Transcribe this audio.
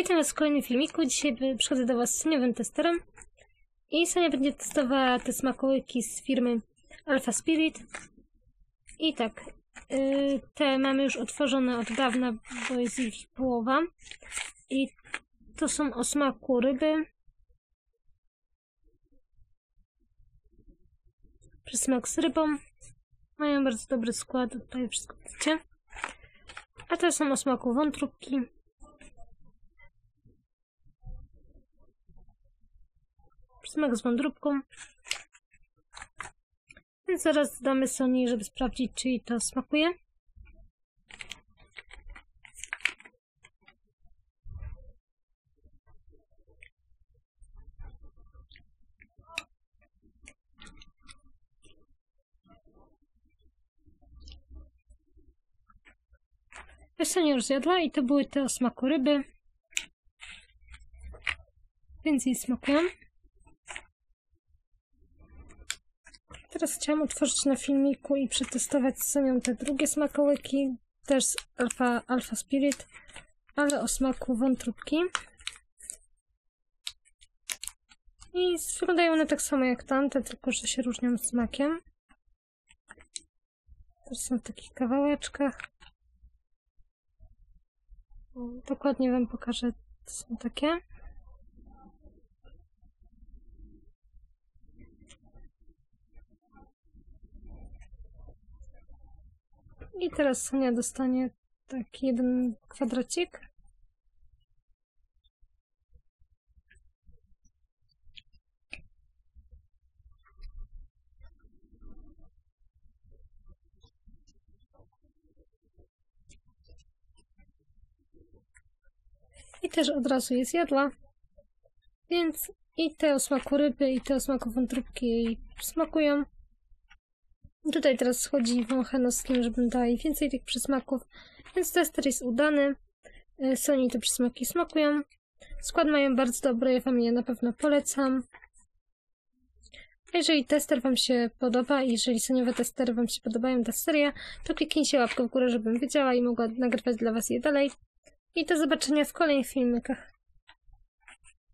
Witam Was w kolejnym filmiku. Dzisiaj przychodzę do Was z seniowym testerem. I Sonia będzie testowała te smakołyki z firmy Alpha Spirit. I tak, yy, te mamy już otworzone od dawna, bo jest ich połowa. I to są o smaku ryby. Przysmak z rybą. Mają bardzo dobry skład, tutaj wszystko widzicie. A te są o smaku wątróbki. Przysmak z wątróbką. Więc zaraz damy Soni, żeby sprawdzić, czy to smakuje. Sonia już zjadła i to były te o smaku ryby. Więc jej smakują. Teraz chciałam otworzyć na filmiku i przetestować z Sonią te drugie smakołyki, też z Alpha, Alpha Spirit, ale o smaku wątróbki. I wyglądają one tak samo jak tamte, tylko że się różnią smakiem. Też są w takich kawałeczkach. Dokładnie Wam pokażę, to są takie. I teraz Sonia dostanie taki jeden kwadracik. I też od razu je zjadła. Więc i te o smaku ryby, i te o smaku wątróbki smakują. Tutaj teraz schodzi wącha noskiem, żebym dała jej więcej tych przysmaków. Więc tester jest udany. Y, Sony te przysmaki smakują. Skład mają bardzo dobry, ja wam je na pewno polecam. A jeżeli tester wam się podoba i jeżeli soniowe testery wam się podobają, ta seria, to kliknijcie łapkę w górę, żebym wiedziała i mogła nagrywać dla was je dalej. I do zobaczenia w kolejnych filmikach.